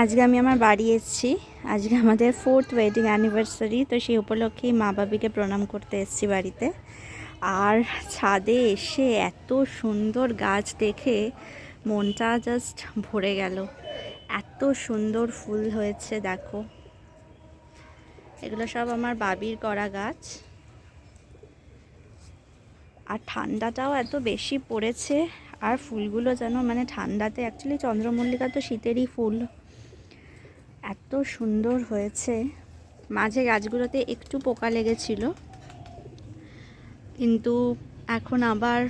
আজকে আমি আমার বাড়ি এসেছি। আজকে আমাদের ফোর্থ ওয়েডিং অ্যানিভার্সারি তো সেই উপলক্ষেই মা বাবিকে প্রণাম করতে এসেছি বাড়িতে। আর ছাদে এসে এত সুন্দর গাছ দেখে মনটা জাস্ট ভরে গেল। এত সুন্দর ফুল হয়েছে, দেখো। এগুলো সব আমার বাবির করা গাছ। আর ঠান্ডাটাও এত বেশি পড়েছে, আর ফুলগুলো যেন মানে ঠান্ডাতে অ্যাকচুয়ালি চন্দ্রমল্লিকা তো শীতেরই ফুল। এত সুন্দর হয়েছে। মাঝে গাছগুলোতে একটু পোকা লেগেছিল। কিন্তু এখন আবার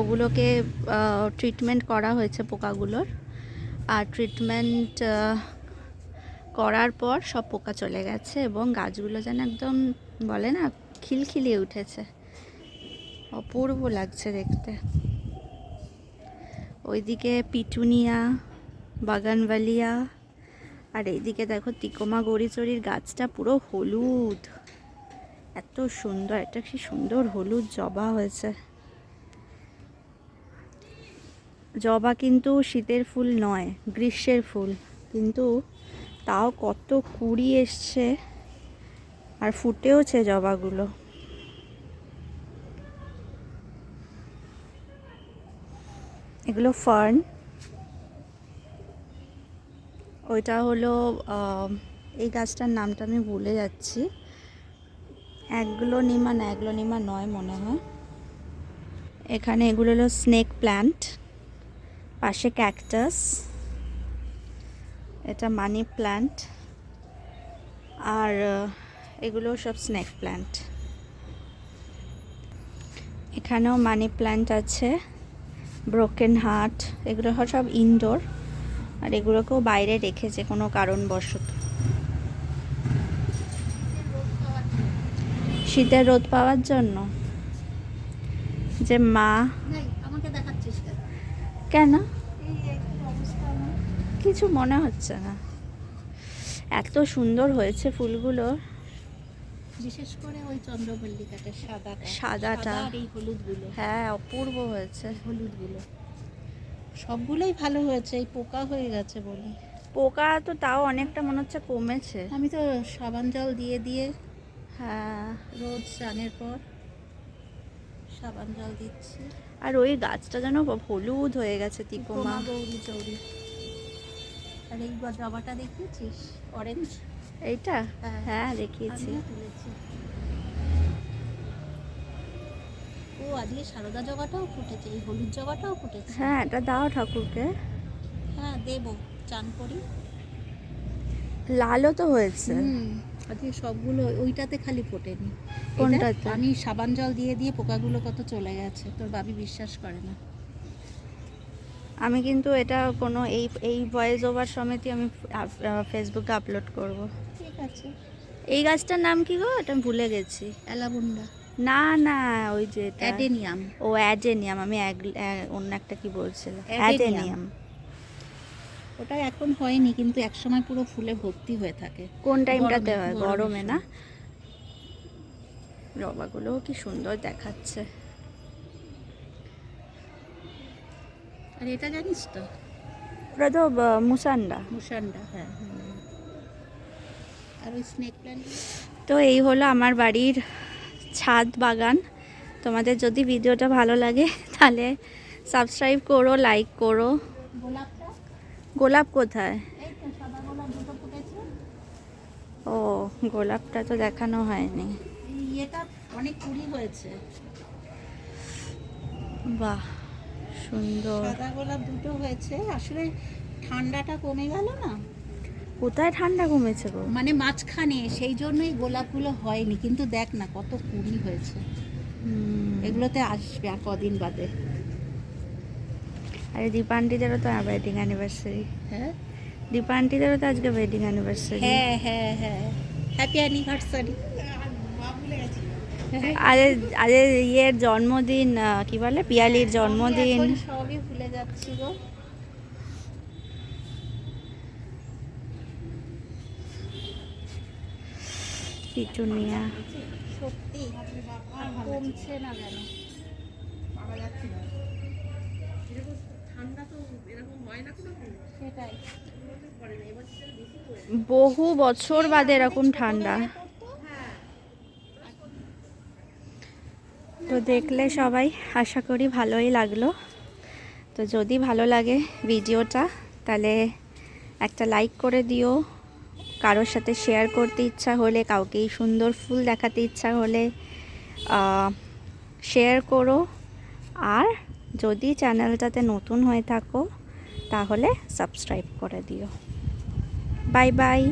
ওগুলোকে ট্রিটমেন্ট করা হয়েছে পোকাগুলোর। আর ট্রিটমেন্ট করার পর সব পোকা চলে গেছে এবং গাছগুলো যেন একদম বলে না, খিলখিলিয়ে উঠেছে। অপূর্ব লাগছে দেখতে। ওইদিকে পিটুনিয়া, বাগানবালিয়া আর এইদিকে দেখো তিকোমা গড়িচড়ির গাছটা পুরো হলুদ। এত সুন্দর একটা কি সুন্দর হলুদ জবা হয়েছে। জবা কিন্তু শীতের ফুল নয়, গ্রীষ্মের ফুল। কিন্তু তাও কত কুড়ি এসছে আর ফুটেওছে জবাগুলো। এগুলো ফার্ন। ওইটা হলো এই গাছটার নামটা আমি ভুলে যাচ্ছি। অ্যাগ্লোনিমা না, অ্যাগ্লোনিমা নয় মনে হয়। এখানে এগুলো হলো স্নেক প্ল্যান্ট, পাশে ক্যাকটাস, এটা মানি প্ল্যান্ট, আর এগুলো সব স্নেক প্ল্যান্ট। এখানেও মানি প্ল্যান্ট আছে, ব্রোকেন হার্ট, এগুলো সব ইনডোর। আর এগুলোকেও বাইরে রেখেছে কোনো কারণবশত। শীতের রোদ পাওয়ার জন্য যে মা কেন? কিছু মনে হচ্ছে না। এত সুন্দর হয়েছে ফুলগুলো। বিশেষ করে ওই চন্দ্রমল্লিকাটা সাদাটা। সাদাটা। হ্যাঁ অপূর্ব হয়েছে। হলুদগুলো। সবগুলোই ভালো হয়েছে এই পোকা হয়ে গেছে বলে। পোকা তো তাও অনেকটা মনে হচ্ছে কমেছে। আমি তো সাবান জল দিয়ে দিয়ে হ্যাঁ। রোজ স্নানের পর সাবান জল দিচ্ছি। আর ওই গাছটা যেন হলুদ হয়ে গেছে তিকোমা। কোমা গৌরী চৌরি। আর এই জবাটা দেখিয়েছিস? অরেঞ্জ এইটা? হ্যাঁ। হ্যাঁ দেখিয়েছি। ও আজকে সারদা জবাটাও ফুটেছে এই হলুদ জবাটাও ফুটেছে। হ্যাঁ এটা দাও ঠাকুরকে। হ্যাঁ দেবো চান করি। লালও তো হয়েছে। হুম আজকে সবগুলো ওইটাতে খালি ফোটেনি। কোনটাতে? আমি সাবান জল দিয়ে দিয়ে পোকাগুলো কত চলে গেছে তোর বাবি বিশ্বাস করে না। আমি কিন্তু এটা কোনো এই এই ভয়েস ওভার সমেতই আমি ফেসবুকে আপলোড করব। ঠিক আছে। এই গাছটার নাম কি গো? এটা ভুলে গেছি। অ্যালাবুন্ডা না না ওই যে অ্যাডেনিয়াম। ও অ্যাডেনিয়াম আমি অন্য একটা কি বলছিলাম। অ্যাডেনিয়াম। ওটা এখন হয়নি কিন্তু একসময় পুরো ফুলে ভর্তি হয়ে থাকে। কোন টাইমটাতে হয়? গরমে। না? সময়। কি সুন্দর দেখাচ্ছে। আর এটা জানিস তো? ওটা তো মুসান্ডা। মুসান্ডা হ্যাঁ আর ওই স্নেক প্ল্যান্ট তো এই হলো আমার বাড়ির ছাদ বাগান। তোমাদের যদি ভিডিওটা ভালো লাগে তাহলে সাবস্ক্রাইব করো লাইক করো। গোলাপটা? গোলাপ কোথায়? ও গোলাপটা তো দেখানো হয়নি। অনেক কুড়ি হয়েছে। বাহ সুন্দর। সাদা গোলাপ দুটো হয়েছে। আসলে ঠান্ডাটা কমে গেল না? কোথায় ঠান্ডা কমেছে গো? মানে মাঝখানে সেই জন্যই গোলাপগুলো হয়নি কিন্তু দেখ না কত কুড়ি হয়েছে। এগুলোতে আসবে আর কদিন বাদে। আরে দীপান্টিদেরও তো ওয়েডিং অ্যানিভার্সারি হ্যাঁ? দীপান্টিদেরও তো আজকে ওয়েডিং অ্যানিভার্সারি হ্যাঁ হ্যাঁ হ্যাঁ। হ্যাপি অ্যানিভার্সারি আরে আরে ইয়ের জন্মদিন কি বলে? পিয়ালির জন্মদিন। সবই ভুলে যাচ্ছি গো। পিটুনিয়া। সত্যি কমছে না কেন পাওয়া যাচ্ছে না। এরকম ঠান্ডা তো এরকম না কোনো সেটাই। বহু বছর বাদে এরকম ঠান্ডা। তো দেখলে সবাই আশা করি ভালোই লাগল। তো যদি ভালো লাগে ভিডিওটা তাহলে একটা লাইক করে দিও। কারোর সাথে শেয়ার করতে ইচ্ছা হলে কাউকে সুন্দর ফুল দেখাতে ইচ্ছা হলে শেয়ার করো। আর যদি চ্যানেলটাতে নতুন হয়ে থাকো, তাহলে সাবস্ক্রাইব করে দিও। Bye bye